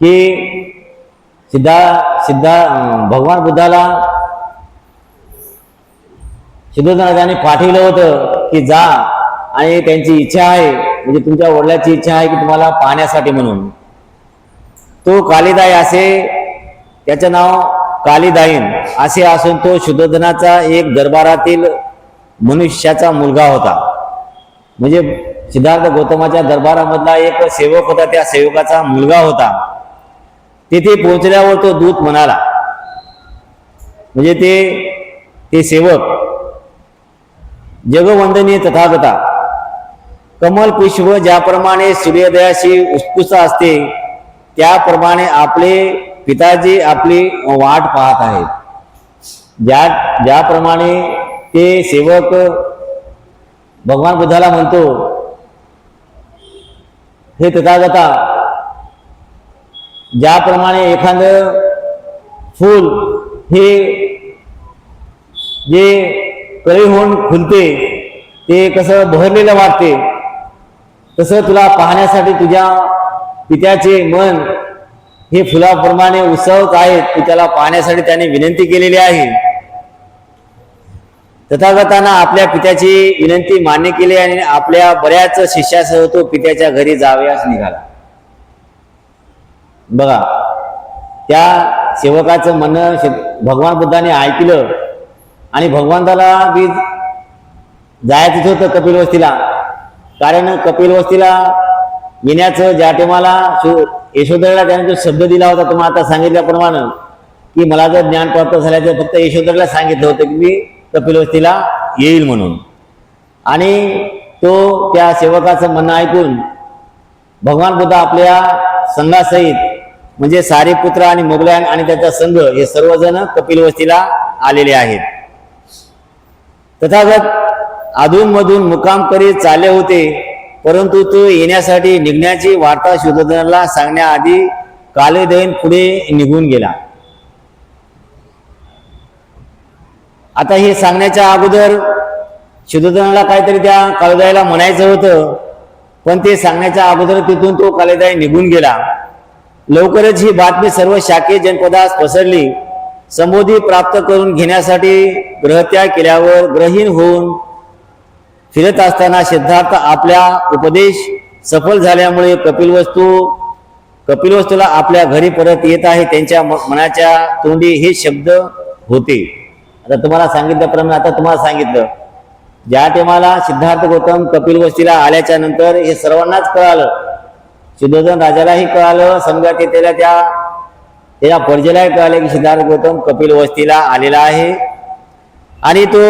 की सिद्धा सिद्धा भगवान बुद्धाला सिद्धोधनाने पाठवलं होतं की जा आणि त्यांची इच्छा आहे म्हणजे तुमच्या वडिलाची इच्छा आहे की तुम्हाला पाहण्यासाठी म्हणून. तो कालिदाय असे त्याचं नाव कालिदायीन असे असून तो शुद्धोधनाचा एक दरबारातील मनुष्याचा मुलगा होता. म्हणजे सिद्धार्थ गौतमाच्या दरबारामधला एक सेवक होता त्या सेवकाचा मुलगा होता. तिथे पोहोचल्यावर तो दूत म्हणाला म्हणजे ते ते सेवक जगवंदनीय तथागता कमल पुष्प ज्याप्रमाणे सूर्योदयाशी उत्कृष्ट असते त्याप्रमाणे आपले पिताजी आपली वाट पाहत आहेत. ज्या ज्याप्रमाणे ते सेवक भगवान बुद्धाला म्हणतो हे तथागता ज्याप्रमाणे एखादं फूल हे जे कळी होऊन खुलते ते कसं बहरलेलं वाटते तसं तुला पाहण्यासाठी तुझ्या पित्याचे मन हे फुलाप्रमाणे उत्सवत आहेत की त्याला पाहण्यासाठी त्याने विनंती केलेली आहे. तथागतांना आपल्या पित्याची विनंती मान्य केली आणि आपल्या बऱ्याच शिष्यासह तो पित्याच्या घरी जावयास निघाला. बघा त्या सेवकाचं म्हणणं भगवान बुद्धाने ऐकलं आणि भगवंताला बी जायचंच होतं कपिलवस्तीला कारण कपिलवस्तीला येण्याचं ज्या टायमाला शो- यशोधरेला त्याने जो शब्द दिला होता तुम्हाला आता सांगितल्याप्रमाणे की मला जर ज्ञान प्राप्त झाल्याचं फक्त यशोधरला सांगितलं होतं की मी कपिलवस्तीला येईल म्हणून. आणि तो त्या सेवकाचं म्हणणं ऐकून भगवान बुद्ध आपल्या संघासहित म्हणजे सारीपुत्र आणि मुघलायन आणि त्याचा संघ हे सर्वजण कपिलवस्तीला आलेले आहेत. तथागत अधूनमधून मुकाम करीत चालले होते परंतु तो येण्यासाठी निघण्याची वार्ता शुद्धोधनाला सांगण्याआधी कालेदैन पुढे निघून गेला. आता हे सांगण्याच्या अगोदर शुद्धोधनाला काहीतरी त्या कालिदाईला म्हणायचं होतं पण ते सांगण्याच्या अगोदर तिथून तो कालेदाय निघून गेला. लवकरच ही बातमी सर्व शाखेय जनपदास पसरली. संबोधी प्राप्त करून घेण्यासाठी ग्रहत्याग केल्यावर ग्रहीण होऊन फिरत असताना सिद्धार्थ आपल्या उपदेश सफल झाल्यामुळे कपिलवस्तू कपिलवस्तूला आपल्या घरी परत येत आहे त्यांच्या म- मनाच्या तोंडी हे शब्द होते. आता तुम्हाला सांगितल्याप्रमाणे आता तुम्हाला सांगितलं. ज्या टायमाला सिद्धार्थ गौतम कपिलवस्तीला आल्याच्यानंतर हे सर्वांनाच कळालं. शुद्धोधन राजालाही कळालं समजा की त्याला त्या त्याच्या प्रजेलाही कळाले की सिद्धार्थ गौतम कपिलवस्तीला आलेला आहे. आणि तो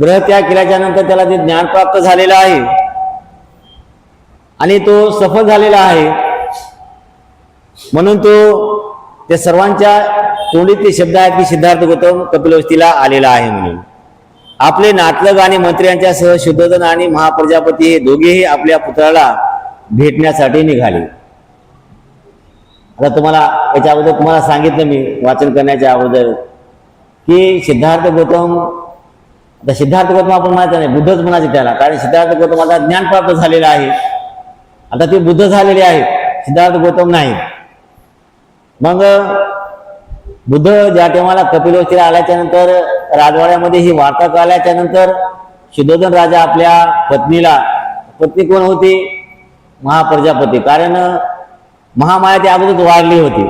ग्रहत्याग केल्याच्यानंतर त्याला ते ज्ञान प्राप्त झालेलं आहे आणि तो सफल झालेला आहे म्हणून तो त्या सर्वांच्या तोंडीत ते शब्द आहेत की सिद्धार्थ गौतम कपिलवस्तीला आलेला आहे म्हणून. आपले नातलग आणि मंत्र्यांच्या सह शुद्धोधन आणि महाप्रजापती हे दोघेही आपल्या पुत्राला भेटण्यासाठी निघाली. आता तुम्हाला याच्या अगोदर तुम्हाला सांगितलं मी वाचन करण्याच्या अगोदर की सिद्धार्थ गौतम आता सिद्धार्थ गौतम आपण म्हणायचं नाही बुद्धच म्हणायचे त्याला कारण सिद्धार्थ गौतम आता ज्ञान प्राप्त झालेलं आहे. आता ते बुद्ध झालेले आहेत सिद्धार्थ गौतम नाही. मग बुद्ध ज्या टायमाला कपिलवस्तीला आल्याच्यानंतर राजवाड्यामध्ये ही वार्ता कळल्याच्या नंतर शुद्धोधन राजा आपल्या पत्नीला पत्नी कोण होती? महाप्रजापती. कारण महामाया त्या अगोदर वाढली होती.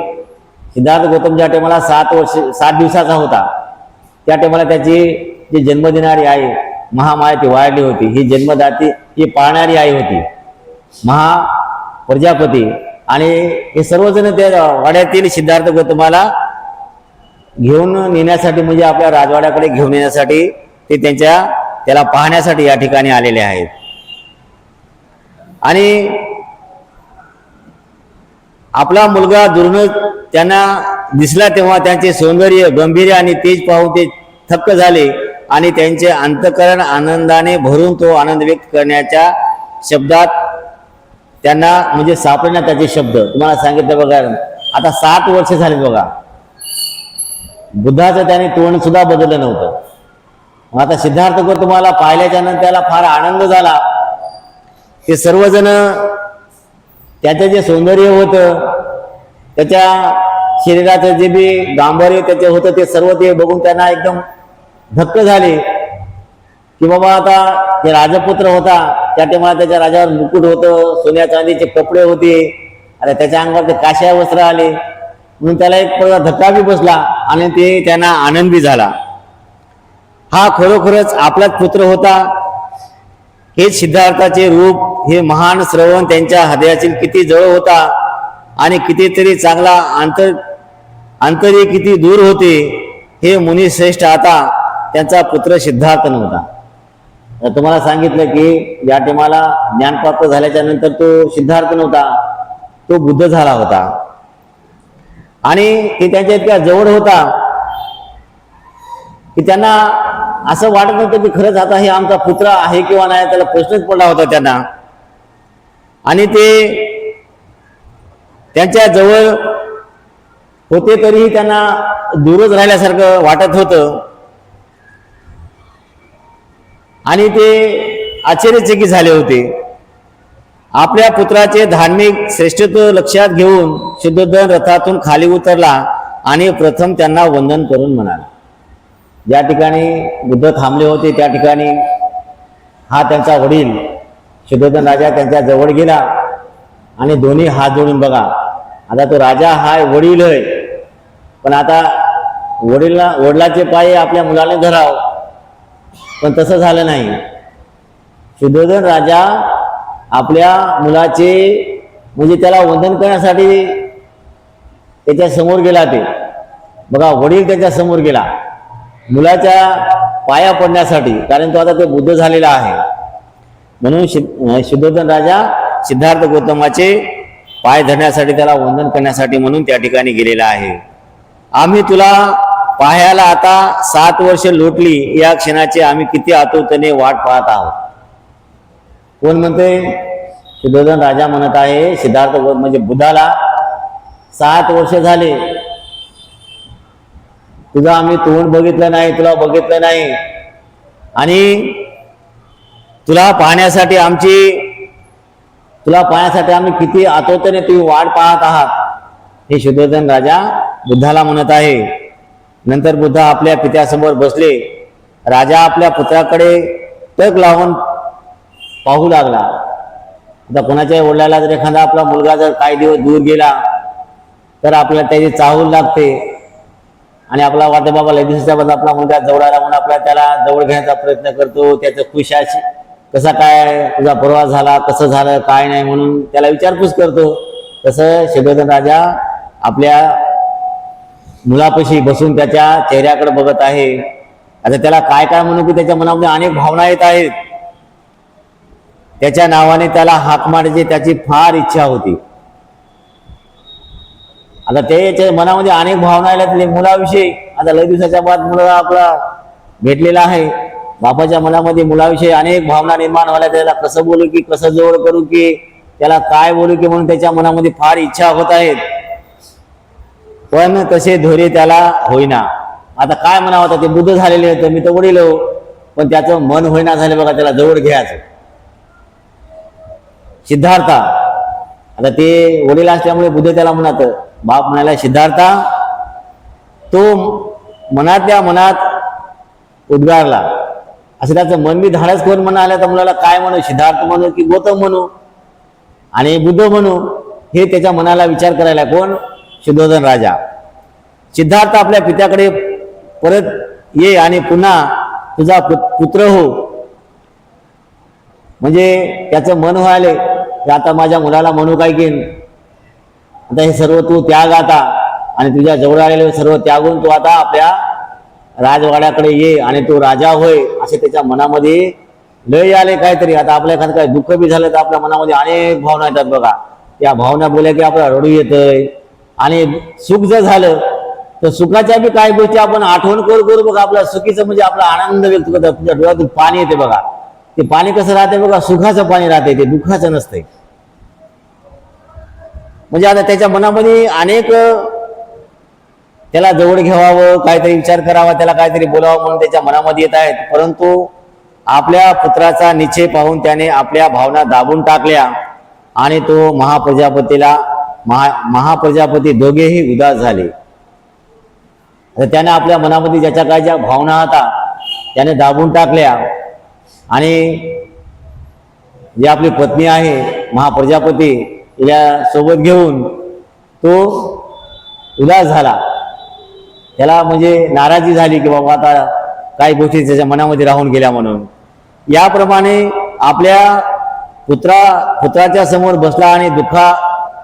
सिद्धार्थ गौतम ज्या टायमाला सात वर्ष सात दिवसाचा होता त्या टायमाला त्याची जी जन्म देणारी आई महामाया ती वाढली होती. ही जन्मदाती ही पाळणारी आई होती. महा प्रजापती आणि हे सर्वजण त्या वाड्यातील सिद्धार्थ गौतमाला घेऊन नेण्यासाठी म्हणजे आपल्या राजवाड्याकडे घेऊन येण्यासाठी ते त्यांच्या त्याला पाहण्यासाठी या ठिकाणी आलेले आहेत. आणि आपला मुलगा दुर्न त्यांना दिसला तेव्हा त्यांचे सौंदर्य गंभीर आणि तेज पाहून ते थक्क झाले आणि त्यांचे अंतकरण आनंदाने भरून तो आनंद व्यक्त करण्याच्या शब्दात त्यांना म्हणजे सापडण्यात त्याचे शब्द. तुम्हाला सांगितलं बघा. आता सात वर्ष झाले बघा. बुद्धाचं त्याने तोंड सुद्धा बदललं नव्हतं. मग आता सिद्धार्थ तुम्हाला पाहिल्याच्या नंतर त्याला फार आनंद झाला. ते सर्वजण त्याचं जे सौंदर्य होतं त्याच्या शरीराचं जे बी गांभीर्य त्याचे होतं ते सर्व ते बघून त्यांना एकदम धक्क झाले. की बाबा आता ते राजपुत्र होता त्या टायमाला त्याच्या राजावर मुकुट होतं सोन्या चांदीचे कपडे होते. आणि त्याच्या अंगावर ते काश्या वस्त्र आले. म्हणून त्याला एक प्रकार धक्का बी बसला आणि ते त्यांना आनंद बी झाला. हा खरोखरच आपलाच पुत्र होता. हेच सिद्धार्थाचे रूप हे महान श्रवण त्यांच्या हृदयातील किती जवळ होता आणि कितीतरी चांगला अंतर अंतरी किती दूर होते हे मुनी श्रेष्ठ आता त्यांचा पुत्र सिद्धार्थ नव्हता. तर तुम्हाला सांगितलं की या टायमाला ज्ञान प्राप्त झाल्याच्यानंतर तो सिद्धार्थ नव्हता तो बुद्ध झाला होता. आणि ते त्यांच्या इतक्या जवळ होता की त्यांना असं वाटत नव्हतं की खरंच आता हे आमचा पुत्र आहे किंवा नाही त्याला प्रश्नच पडला होता त्यांना. आणि ते त्यांच्या जवळ होते तरीही त्यांना दूरच राहिल्यासारखं वाटत होतं. आणि ते आश्चर्यचकित झाले होते. आपल्या पुत्राचे धार्मिक श्रेष्ठत्व लक्षात घेऊन शुद्धोधन रथातून खाली उतरला आणि प्रथम त्यांना वंदन करून म्हणाला. ज्या ठिकाणी बुद्ध थांबले होते त्या ठिकाणी हा त्यांचा वडील शुद्धोधन राजा त्यांच्या जवळ गेला आणि दोन्ही हात जोडून बघा. आता तो राजा हाय वडील आहे पण आता वडीलला वडिलाचे पाय आपल्या मुलाने धराव. पण तसं झालं नाही. शुद्धोधन राजा आपल्या मुलाचे म्हणजे त्याला वंदन करण्यासाठी त्याच्यासमोर गेला ते. बघा वडील त्याच्यासमोर गेला. मुलाच्या पाया पडण्यासाठी कारण तो आता ते बुद्ध झालेला आहे. म्हणून शुद्धोधन राजा सिद्धार्थ गौतमाचे पाय धरण्यासाठी त्याला वंदन करण्यासाठी म्हणून त्या ठिकाणी गेलेला आहे. आम्ही तुला पाहायला आता सात वर्ष लोटली या क्षणाची आम्ही किती आतुरतेने वाट पाहत आहोत. कोण म्हणते? शुद्धोधन राजा म्हणत आहे सिद्धार्थ गौतम म्हणजे बुद्धाला सात वर्ष झाले. तुझं आम्ही तोंड बघितलं नाही तुला बघितलं नाही. आणि तुला पाहण्यासाठी आमची तुला पाहण्यासाठी आम्ही किती आतोतेने तुम्ही वाट पाहत आहात. हे शुद्धोधन राजा बुद्धाला म्हणत आहे. नंतर बुद्ध आपल्या पित्यासमोर बसले. राजा आपल्या पुत्राकडे टक लावून पाहू लागला. आता कोणाच्या वडिलाला जर एखादा आपला मुलगा जर काही दिवस दूर गेला तर आपल्याला त्याची चाहूल लागते. आणि आपला वाटतं बाबा लगेच आपला मुलगा जवळ आला म्हणून आपला त्याला जवळ घेण्याचा प्रयत्न करतो. त्याचं खुशाशी कसा काय तुझा प्रवास झाला कसं झालं काय नाही म्हणून त्याला विचारपूस करतो. तसं शिवधन राजा आपल्या मुलापाशी बसून त्याच्या चेहऱ्याकडे बघत आहे. आता त्याला काय काय म्हणू की त्याच्या मनामध्ये अनेक भावना येत आहेत. त्याच्या नावाने त्याला हाक मारायची त्याची फार इच्छा होती. आता त्याच्या मनामध्ये अनेक भावना आल्या तरी मुलाविषयी. आता लय दिवसाच्या बाद मुलगा आपला भेटलेला आहे. बापाच्या मनामध्ये मुलाविषयी अनेक भावना निर्माण व्हायला त्याला कसं बोलू की कसं जवळ करू की त्याला काय बोलू की म्हणून त्याच्या मनामध्ये फार इच्छा होत आहेत. पण तसे धोरे त्याला होईना. आता काय म्हणावं आता ते बुद्ध झालेले होते मी तर वडील हो पण त्याचं मन होईना झालं बघा त्याला जवळ घ्यायचं. सिद्धार्था आता ते वडील असल्यामुळे बुद्ध त्याला म्हणत बाप म्हणाला सिद्धार्था तो मनातल्या मनात उद्गारला. असं त्याचं मन मी धाडस कोण म्हणाल्या तर मुलाला काय म्हणू? सिद्धार्थ म्हणू की गौतम म्हणू? आणि बुद्ध म्हणू? हे त्याच्या मनाला विचार करायला कोण? शुद्धोधन राजा. सिद्धार्थ आपल्या पित्याकडे परत ये आणि पुन्हा तुझा पुत्र हो. म्हणजे त्याचं मन व्हायले की आता माझ्या मुलाला म्हणू काय की आता हे सर्व तू त्याग आता आणि तुझ्या जवळ आलेले सर्व त्यागून तू आता आपल्या राजवाड्याकडे ये आणि तो राजा होय असे त्याच्या मनामध्ये लय आले काहीतरी. आता आपल्या एखादं काय दुःख बी झालं तर आपल्या मनामध्ये अनेक भावना येतात बघा. त्या भावना बोलल्या की आपल्याला रडू येतंय. आणि सुख जर झालं तर सुखाच्या बी काही गोष्टी आपण आठवण करू करू बघा आपलं सुखीचं म्हणजे आपला आनंद व्यक्त करतात. तुझ्या डोळ्यातून पाणी येते बघा. ते पाणी कसं राहते बघा? सुखाचं पाणी राहते ते दुःखाचं नसतंय. म्हणजे आता त्याच्या मनामध्ये अनेक त्याला जवळ घ्यावावं काहीतरी विचार करावा त्याला काहीतरी बोलावं म्हणून त्याच्या मनामध्ये येत आहेत. परंतु आपल्या पुत्राचा निश्चय पाहून त्याने आपल्या भावना दाबून टाकल्या आणि तो महाप्रजापतीला महा महाप्रजापती दोघेही उदास झाले. तर त्याने आपल्या मनामध्ये ज्याच्या काय ज्या भावना होता त्याने दाबून टाकल्या आणि जी आपली पत्नी आहे महाप्रजापती या सोबत घेऊन तो उदास झाला. त्याला म्हणजे नाराजी झाली की बाबा आता काही गोष्टी त्याच्या मनामध्ये राहून गेल्या म्हणून. याप्रमाणे आपल्या पुत्रा पुत्राच्या समोर बसला आणि दुःखा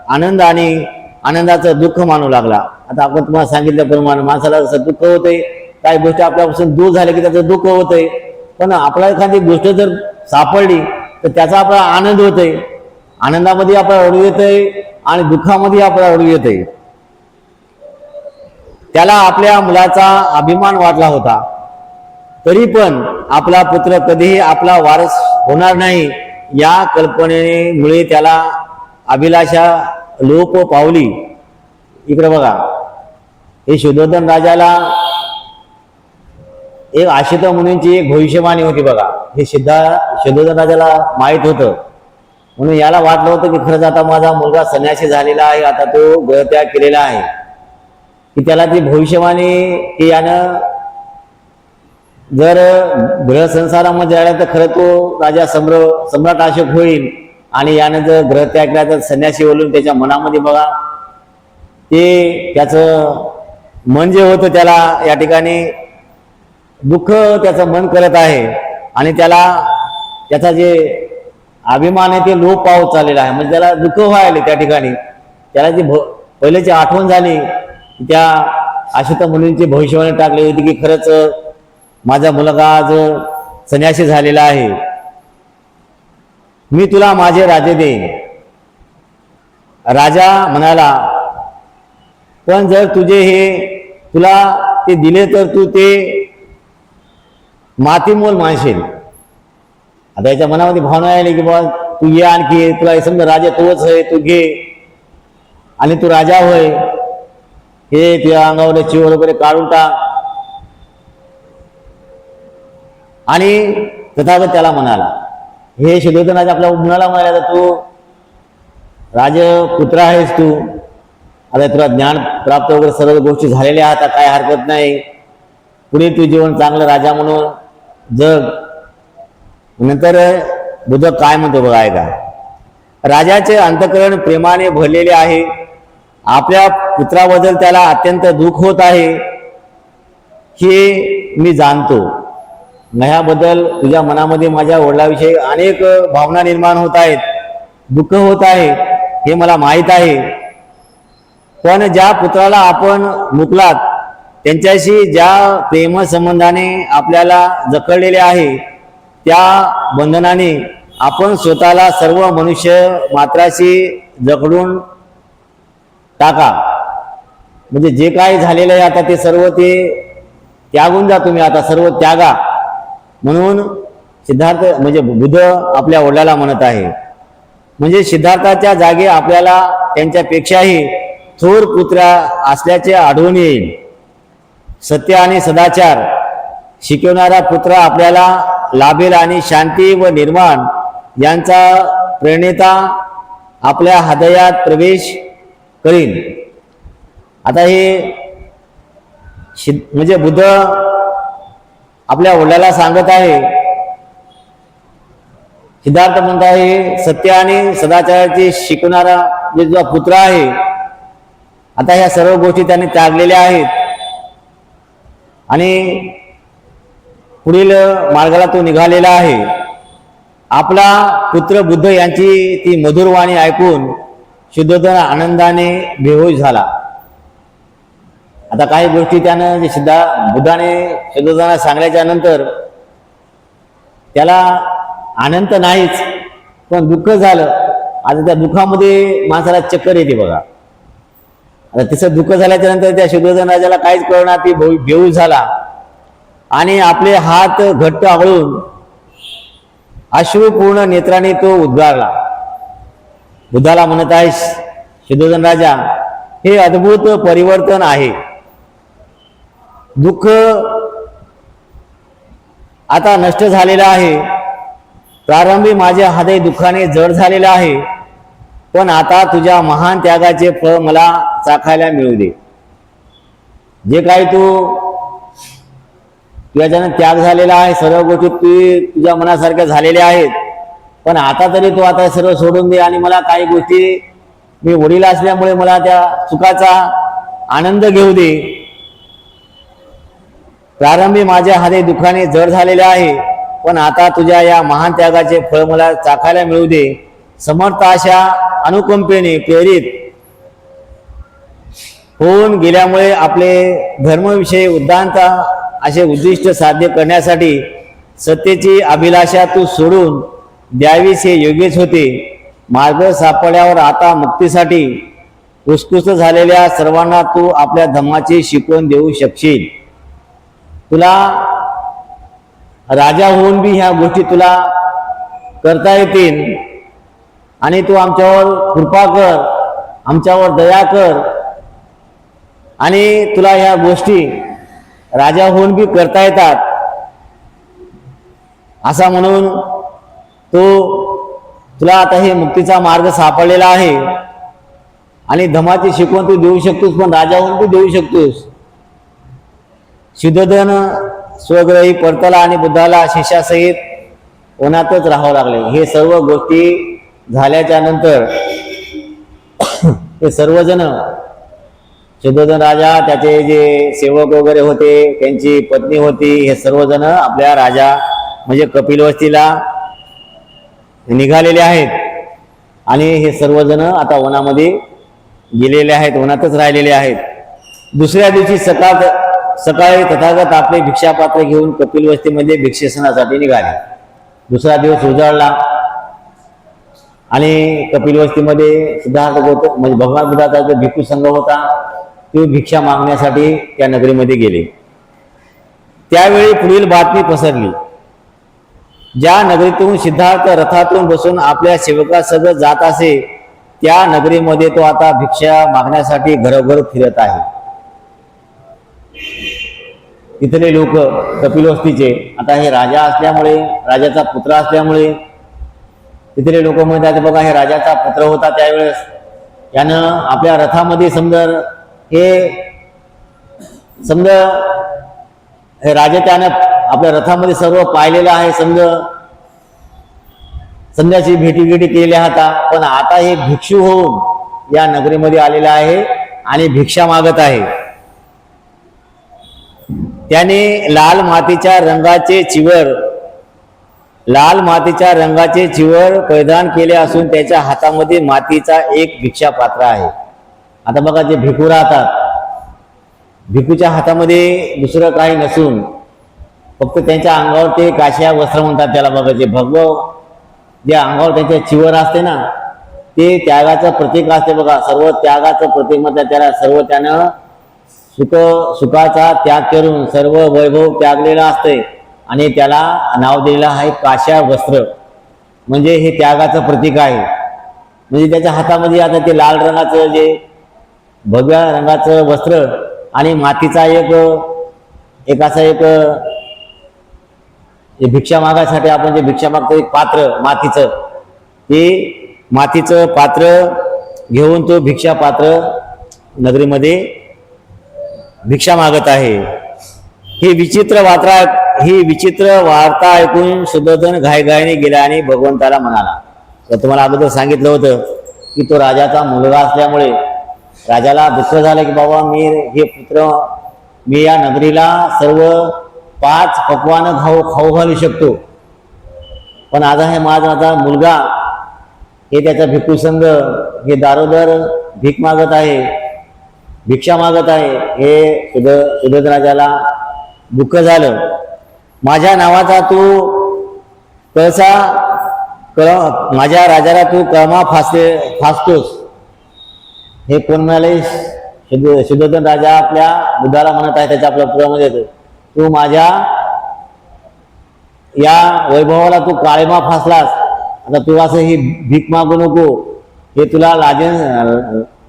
आनंद आणि आनंदाचं दुःख मानू लागला. आता आपण तुम्हाला सांगितल्याप्रमाणे माणसाला जसं दुःख होतंय काही गोष्टी आपल्यापासून दूर झाल्या की त्याचं दुःख होतंय. पण आपला एखादी गोष्ट जर सापडली तर त्याचा आपला आनंद होतोय. आनंदामध्ये आपला रडू येतंय आणि दुःखामध्ये आपला रडू येतंय. त्याला आपल्या मुलाचा अभिमान वाटला होता. तरी पण आपला पुत्र कधीही आपला वारस होणार नाही या कल्पनेमुळे त्याला अभिलाषा लोप पावली. इकडे बघा. हे शुद्धोधन राजाला एक आशित मुनींची एक भविष्यवाणी होती बघा. हे सिद्धा शुद्धोधन राजाला माहीत होतं. म्हणून याला वाटलं होतं की खरंच आता माझा मुलगा संन्यासी झालेला आहे आता तो गळत्याग केलेला आहे. की त्याला ती भविष्यवाणी की यानं जर ग्रहसंसारामध्ये राहिला तर खरं तो राजा सम्र सम्राट अशोक होईल. आणि यानं जर ग्रहत्याग केला तर संन्यासी बोलून त्याच्या मनामध्ये बघा ते त्याचं मन जे होतं त्याला या ठिकाणी दुःख त्याचं मन करत आहे. आणि त्याला त्याचा जे अभिमान आहे ते लोप पावत चाललेला आहे. म्हणजे त्याला दुःख व्हायला त्या ठिकाणी. त्याला जी भ पहिल्याची आठवण झाली त्या आशिता मुलींची भविष्यवाणी टाकली होती की खरंच माझा मुलगा आज संन्यासी झालेला आहे. मी तुला माझे राजे देईन. राजा म्हणाला पण जर तुझे हे तुला ते दिले तर तू ते मातीमोल मानशील. आता याच्या मनामध्ये भावना आली की बाबा तू ये आणखी तुला हे समजा राजा तोच आहे तू घे. आणि तू राजा होय. हे त्या अंगावर चिवर वगैरे काढून टाक. आणि तथागत त्याला म्हणाला हे शिलोधन आपल्या मुलाला म्हणाला तर तू राजपुत्र आहेस तू. आता तुला ज्ञान प्राप्त वगैरे सर्व गोष्टी झालेल्या आता काय हरकत नाही. पुढे तू जीवन चांगलं राजा म्हणून जग. नंतर बुद्ध काय म्हणतो बघा ऐका. राजाचे अंतकरण प्रेमाने भरलेले आहे. आपल्या पुत्राबद्दल त्याला अत्यंत दुःख होत आहे हे मी जाणतो. ह्याबद्दल तुझ्या मनामध्ये माझ्या वडिलाविषयी अनेक भावना निर्माण होत आहेत दुःख होत आहे हे मला माहीत आहे. पण ज्या पुत्राला आपण मुकलात त्यांच्याशी ज्या प्रेमसंबंधाने आपल्याला जखडलेले आहे त्या बंधनाने आपण स्वतःला सर्व मनुष्य मात्राशी जखडून टाका. म्हणजे जे काही झालेलं आहे आता ते सर्व ते त्यागून जा तुम्ही आता सर्व त्यागा. म्हणून सिद्धार्थ म्हणजे बुद्ध आपल्या वडिलाला म्हणत आहे. म्हणजे सिद्धार्थाच्या जागी आपल्याला त्यांच्यापेक्षाही थोर पुत्र्या असल्याचे आढळून येईल. सत्य आणि सदाचार शिकवणारा पुत्र आपल्याला लाभेल आणि शांती व निर्माण यांचा प्रेरणेता आपल्या हृदयात प्रवेश करीन. आता हे शि- म्हणजे बुद्ध आपल्या वडिलाला सांगत आहे. सिद्धार्थ म्हणत आहे सत्य आणि सदाचाराची शिकवणारा जे तुझा पुत्र आहे आता ह्या सर्व गोष्टी त्याने त्यागलेल्या आहेत. आणि पुढील मार्गाला तो निघालेला आहे. आपला पुत्र बुद्ध यांची ती मधुरवाणी ऐकून शुद्धोधन आनंदाने बेहोश झाला. आता काही गोष्टी त्यानं जे सिद्धा बुद्धाने शुद्धोधनाला सांगल्याच्या नंतर त्याला आनंद नाहीच पण दुःख झालं. आता त्या दुःखामध्ये माणसाला चक्कर येते बघा. आता तिचं दुःख झाल्याच्यानंतर त्या शुद्धोधन राजाला काहीच कळणार ती बेहू- बेहूश झाला. आणि आपले हात घट्ट आवळून अश्रुपूर्ण नेत्राने तो उद्गारला. बुद्धाला म्हणत आहे शुद्धोधन राजा हे अद्भुत परिवर्तन आहे. दुःख आता नष्ट झालेलं आहे. प्रारंभी माझे हृदय दुःखाने जड झालेलं आहे. पण आता तुझ्या महान त्यागाचे फळ मला चाखायला मिळू दे. जे काही तू तुझ्याच्यानं त्याग झालेला आहे सर्व गोष्टी तू तुझ्या मनासारख्या झालेल्या आहेत. पण आता तरी तू आता सर्व सोडून दे आणि मला काही गोष्टी मी वडील असल्यामुळे मला त्या सुखाचा आनंद घेऊ दे. प्रारंभी माझ्या हाते दुःखाने जड झालेले आहे पण आता तुझ्या या महान त्यागाचे फळ मला चाखायला मिळू दे. समर्थ अशा अनुकंपेने प्रेरित होऊन गेल्यामुळे आपले धर्मविषयी उद्दांता असे उद्दिष्ट साध्य करण्यासाठी सत्तेची अभिलाषा तू सोडून द्यावीस हे योग्यच होते. मार्ग सापडल्यावर आता मुक्तीसाठी उत्कृष्ट झालेल्या सर्वांना तू आपल्या धम्माची शिकवण देऊ शकशील. तुला राजा होऊन बी ह्या गोष्टी तुला करता येतील. आणि तू आमच्यावर कृपा कर आमच्यावर दया कर. आणि तुला ह्या गोष्टी राजा होऊन बी करता येतात. असा म्हणून तो तुला आता हे मुक्तीचा मार्ग सापडलेला आहे. आणि धमाची शिकवण तू देऊ शकतोस पण राजाहून तू देऊ शकतोस. शुद्धधन स्वग्रही परतला आणि बुद्धाला शिष्यासहित उन्हातच राहावं लागले. हे सर्व गोष्टी झाल्याच्यानंतर हे सर्वजण शुद्धोधन राजा त्याचे जे सेवक वगैरे होते त्यांची पत्नी होती हे सर्वजण आपल्या राजा म्हणजे कपिलवस्तीला निघालेले आहेत. आणि हे सर्वजण आता वनामध्ये गेलेले आहेत वनातच राहिलेले आहेत. दुसऱ्या दिवशी सकाळ सकाळी तथागत आपले भिक्षापात्र घेऊन कपिलवस्तीमध्ये भिक्षेसनासाठी निघाले. दुसरा दिवस उजळला. आणि कपिलवस्तीमध्ये सिद्धार्थ गौतम म्हणजे भगवान बुद्धाचा जो भिक्खू संघ होता तो भिक्षा मागण्यासाठी त्या नगरीमध्ये गेले. त्यावेळी पुढील बातमी पसरली. ज्या नगरीतून सिद्धार्थ रथातून बसून आपल्या सेवकासह जात असे त्या नगरीमध्ये तो आता भिक्षा मागण्यासाठी घरोघर फिरत आहे. इथले लोक कपिलवस्तीचे आता हे राजा असल्यामुळे राजाचा पुत्र असल्यामुळे तिथले लोक म्हणतात बघा हे राजाचा पुत्र होता त्यावेळेस. यानं आपल्या रथामध्ये समजा हे समजा हे राजा त्यानं आपल्या रथामध्ये सर्व पाहिलेलं आहे समजा संध्याची भेटी भेटी केल्या होता पण आता हे भिक्षू होऊन या नगरीमध्ये आलेला आहे आणि भिक्षा मागत आहे. त्याने लाल मातीच्या रंगाचे चिवर लाल मातीच्या रंगाचे चिवर परिधान केले असून त्याच्या हातामध्ये मातीचा एक भिक्षा पात्र आहे. आता बघा जे भिकू राहतात. भिकूच्या हातामध्ये दुसरं काही नसून फक्त त्यांच्या अंगावर ते काशिया वस्त्र म्हणतात त्याला बघा जे भगव जे अंगावर त्यांच्या चिवर असते ना ते त्यागाचं प्रतीक असते बघा. सर्व त्यागाचं प्रतीक म्हणतात त्याला. सर्व त्यानं सुख सुखाचा त्याग करून सर्व वैभव त्यागलेला असते आणि त्याला नाव दिलेलं आहे काशा वस्त्र. म्हणजे हे त्यागाचं प्रतीक आहे. म्हणजे त्याच्या हातामध्ये आता ते लाल रंगाचं जे भगव्या रंगाचं वस्त्र आणि मातीचा एक एक असा एक भिक्षा मागायसाठी आपण जे भिक्षा मागतो एक पात्र मातीचं. ते मातीचं पात्र घेऊन तो भिक्षा पात्र नगरीमध्ये भिक्षा मागत आहे. हे विचित्र वार्ता ही विचित्र वार्ता ऐकून सुदर्धन घायघायने गेला आणि भगवंताला म्हणाला. तर तुम्हाला अगोदर सांगितलं होतं की तो राजाचा मुलगा असल्यामुळे राजाला दुःख झालं की बाबा मी हे पुत्र मी या नगरीला सर्व पाच पकवानं खाऊ खाऊ घालू शकतो. पण आता हे माझा माझा मुलगा हे त्याचा भिक्खू संघ हे दारोदर भीक मागत आहे भिक्षा मागत आहे हे सुद सुदर्शनाच्याला दुःख झालं. माझ्या नावाचा तू कळसा कळ माझ्या राजाला तू कळमा फासले फासतोस. हे कोण म्हणाले? शुद्ध शुद्धोधन राजा आपल्या बुद्धाला म्हणत आहे त्याच्या आपल्या पुरामध्ये येतो. तू माझ्या या वैभवाला तू काळेमा फासलास. आता तू असं ही भीक मागू नको. हे तुला लाज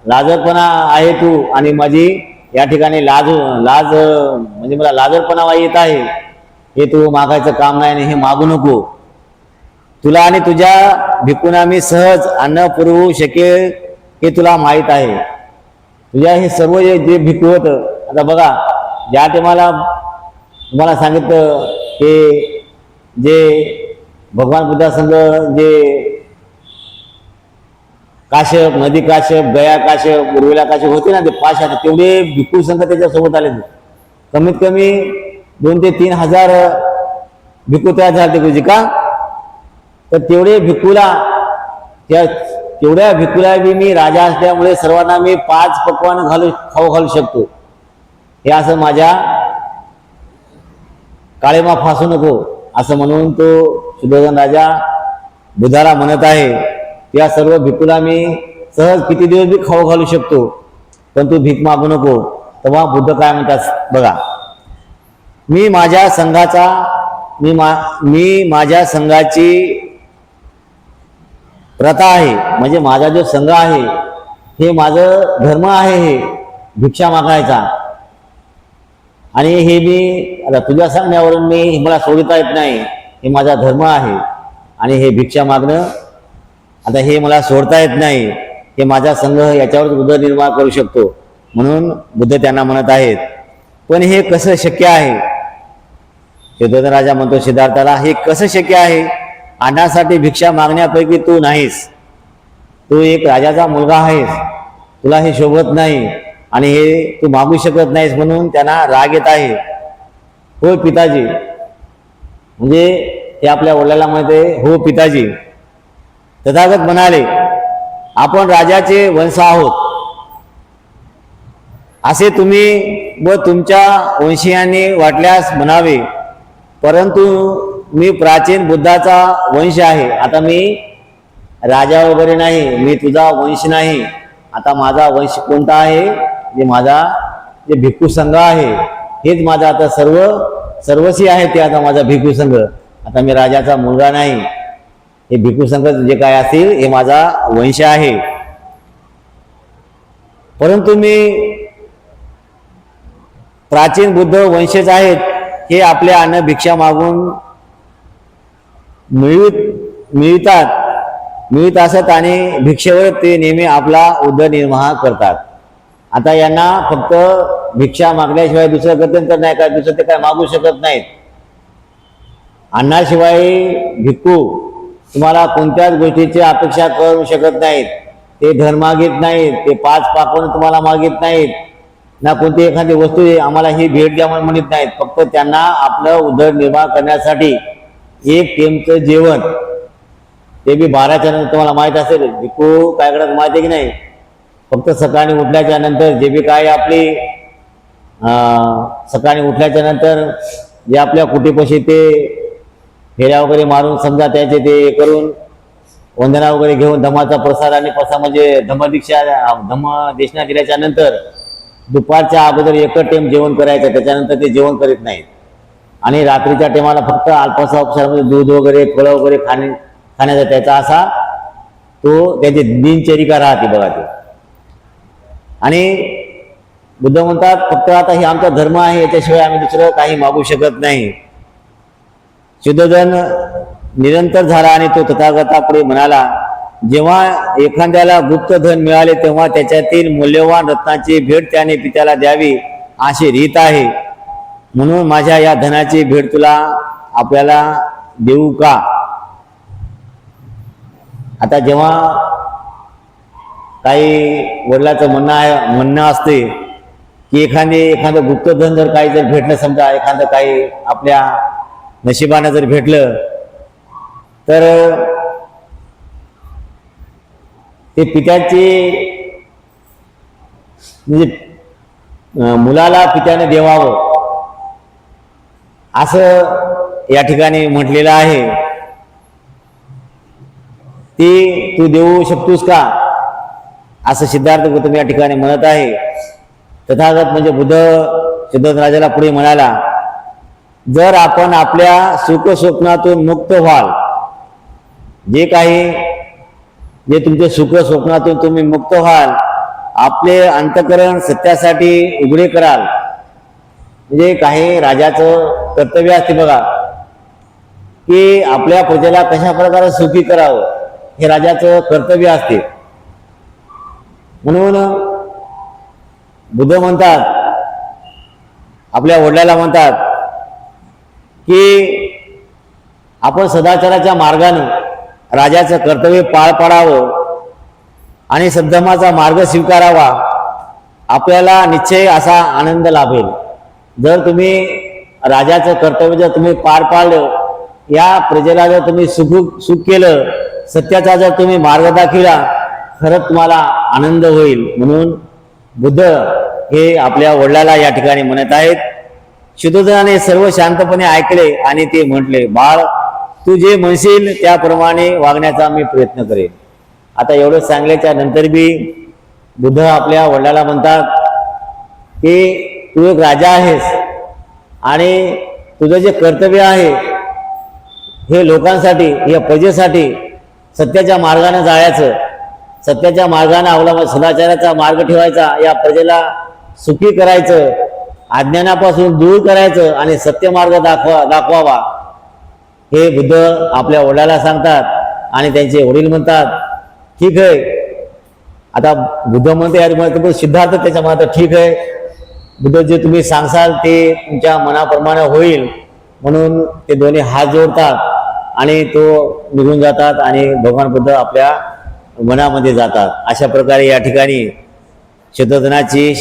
लाजरपणा आहे तू आणि माझी या ठिकाणी लाज लाज म्हणजे मला लाजरपणा येत आहे. हे तू मागायचं काम नाही आणि हे मागू नको. तुला आणि तुझ्या भिकूना मी सहज अन्न पुरवू शकेल हे तुला माहीत आहे. तुझ्या हे सर्व जे जे भिकू होतं आता बघा ज्या टायमाला तुम्हाला सांगितलं की जे भगवान बुद्धासंघ जे काश्यप नदी काश्यप गया काश्यप उर्विला काश्यप होते ना ते पाच आहेत तेवढे भिक्खू संघ त्याच्यासोबत आले कमीत कमी दोन ते तीन हजार भिक्खू तयार झाले गुरुजी का? तर तेवढे भिक्खूला त्या तेवढ्या भिक्खूला बी मी राजा असल्यामुळे सर्वांना मी पाच पकवान घालू खाऊ घालू शकतो. हे असं माझ्या काळेमा फासू नको असं म्हणून तो सुदर्शन राजा बुधाला म्हणत आहे या सर्व भिकूला मी सहज किती दिवस बी खाऊ घालू शकतो पण तू भीक मागू नको. तेव्हा बुद्ध काय म्हणतात बघा मी माझ्या संघाचा मी मा मी माझ्या संघाची प्रथा आहे म्हणजे माझा जो संघ आहे हे माझं धर्म आहे हे भिक्षा मागायचा. आणि हे मी आता तुझ्या सांगण्यावरून मी मला सोडता येत नाही. हे माझा धर्म आहे. आणि हे भिक्षा मागणं आता हे मला सोडता येत नाही. हे माझा संघ याच्यावर उदरनिर्वाह करू शकतो. म्हणून बुद्ध त्यांना म्हणत आहेत पण हे कसं शक्य आहे? हे राजा म्हणतो सिद्धार्थाला हे कसं शक्य आहे? अन्नासाठी भिक्षा मागण्यापैकी तू नाहीस. तू एक राजाचा मुलगा आहेस. तुला हे शोभत नाही. आणि हे तू मागू शकत नाहीस म्हणून त्यांना राग येत आहे. हो पिताजी. म्हणजे हे आपल्या वडिलाला म्हणते हो पिताजी. तथागत म्हणाले आपण राजाचे वंश आहोत. असे तुम्ही व तुमच्या वंशीयांनी वाटल्यास म्हणावे. परंतु मी प्राचीन बुद्धाचा वंश आहे. आता मी राजा वगैरे नाही. मी तुझा वंश नाही. आता माझा वंश कोणता आहे? जे माझा जे भिक्खू संघ आहे हेच माझा आता सर्व सर्वस्वी आहे ते आता माझा भिक्खू संघ. आता मी राजाचा मुलगा नाही. हे भिक्खू संघ जे काय असतील हे माझा वंश आहे. परंतु मी प्राचीन बुद्ध वंशज आहेत हे आपल्या अन्न भिक्षा मागून मिळवित मिळतात मिळत असत आणि भिक्षेवर ते नेहमी आपला उदरनिर्वाह करतात. आता यांना फक्त भिक्षा मागण्याशिवाय दुसरं गत्यंतर नाही काय दुसरं ते काय मागू शकत नाहीत. अन्नाशिवाय भिक्खू तुम्हाला कोणत्याच गोष्टीची अपेक्षा करू शकत नाहीत. ते धन मागित नाहीत ते पाच पाकवण तुम्हाला मागित नाहीत. ना कोणती एखादी वस्तू आम्हाला ही भेट द्या म्हणून म्हणत नाहीत. फक्त त्यांना आपलं उदरनिर्वाह करण्यासाठी एक टेमचं जेवण. ते बी बाराच्या नंतर तुम्हाला माहीत असेल भिक्खू काय करत माहिती आहे की नाही? फक्त सकाळी उठल्याच्या नंतर जे बी काय आपली सकाळी उठल्याच्या नंतर जे आपल्या कुटीपाशी ते फेऱ्या वगैरे मारून समजा त्याचे ते करून वंदना वगैरे घेऊन धमाचा प्रसाद आणि प्रसाद म्हणजे धमदीक्षा धम देशना दिल्याच्या नंतर दुपारच्या अगोदर एकच टेम जेवण करायचं त्याच्यानंतर ते जेवण करीत नाहीत. आणि रात्रीच्या टेमाला फक्त अल्पसा उपचारामध्ये म्हणजे दूध वगैरे फळं वगैरे खाणे खाण्याचा त्याचा असा तो त्याची दिनचरिका राहते बघा ते. आणि बुद्ध म्हणतात फक्त आता हे आमचा धर्म आहे याच्याशिवाय आम्ही दुसरं काही मागू शकत नाही. शुद्धजन निरंतर झाला आणि तो तथागता पुढे म्हणाला जेव्हा एखाद्याला गुप्त धन मिळाले तेव्हा त्याच्यातील मूल्यवान रत्नाची भेट त्याने पित्याला द्यावी अशी रीत आहे. म्हणून माझ्या या धनाची भेट तुला आपल्याला देऊ का? आता जेव्हा काही वडिलाचं म्हणणं आहे म्हणणं असते की एखादे एखादं गुप्तधन जर काही जर भेटलं समजा एखादं काही आपल्या नशिबानं जर भेटलं तर ते पित्याचे म्हणजे मुलाला पित्याने देवावं. असं या ठिकाणी म्हटलेलं आहे. ते तू देऊ शकतोस का? असं सिद्धार्थ गौतम या ठिकाणी म्हणत आहे. तथागत म्हणजे बुद्ध सिद्धार्थ राजाला पुढे म्हणाला जर आपण आपल्या सुख स्वप्नातून मुक्त व्हाल जे काही जे तुमचे सुख स्वप्नातून तुम्ही मुक्त व्हाल आपले अंतकरण सत्यासाठी उघडे कराल. म्हणजे काही राजाचं कर्तव्य असते बघा की आपल्या प्रजेला कशा प्रकारे सुखी करावं हे राजाचं कर्तव्य असते. म्हणून बुद्ध म्हणतात आपल्या वडिलाला म्हणतात की आपण सदाचाराच्या मार्गानं राजाचं कर्तव्य पार पाडावं आणि सद्धमाचा मार्ग स्वीकारावा आपल्याला निश्चय असा आनंद लाभेल. जर तुम्ही राजाचं कर्तव्य जर तुम्ही पार पाडलं या प्रजेला जर तुम्ही सुख सुख केलं सत्याचा जर तुम्ही मार्ग दाखविला खरंच तुम्हाला आनंद होईल. म्हणून बुद्ध हे आपल्या वडिलाला या ठिकाणी म्हणत आहेत. शुद्धोधनाने सर्व शांतपणे ऐकले आणि ते म्हटले बाळ तू जे म्हणशील त्याप्रमाणे वागण्याचा मी प्रयत्न करेन. आता एवढं सांगल्याच्या नंतर बी बुद्ध आपल्या वडिलाला म्हणतात की तू एक राजा आहेस आणि तुझं जे कर्तव्य आहे हे लोकांसाठी या प्रजेसाठी सत्याच्या मार्गाने जायचं. सत्याच्या मार्गाने अवलंब सदाचाराचा मार्ग ठेवायचा या प्रजेला सुखी करायचं अज्ञानापासून दूर करायचं आणि सत्य मार्ग दाखवा दाखवावा. हे बुद्ध आपल्या वडिलाला सांगतात आणि त्यांचे वडील म्हणतात ठीक आहे. आता बुद्ध म्हणते यार पण सिद्धार्थ त्याच्या मनात ठीक आहे. बुद्ध जे तुम्ही सांगसाल ते तुमच्या मनाप्रमाणे होईल. म्हणून ते दोन्ही हात जोडतात आणि तो निघून जातात आणि भगवान बुद्ध आपल्या मनामध्ये जातात. अशा प्रकारे या ठिकाणी शतधनाची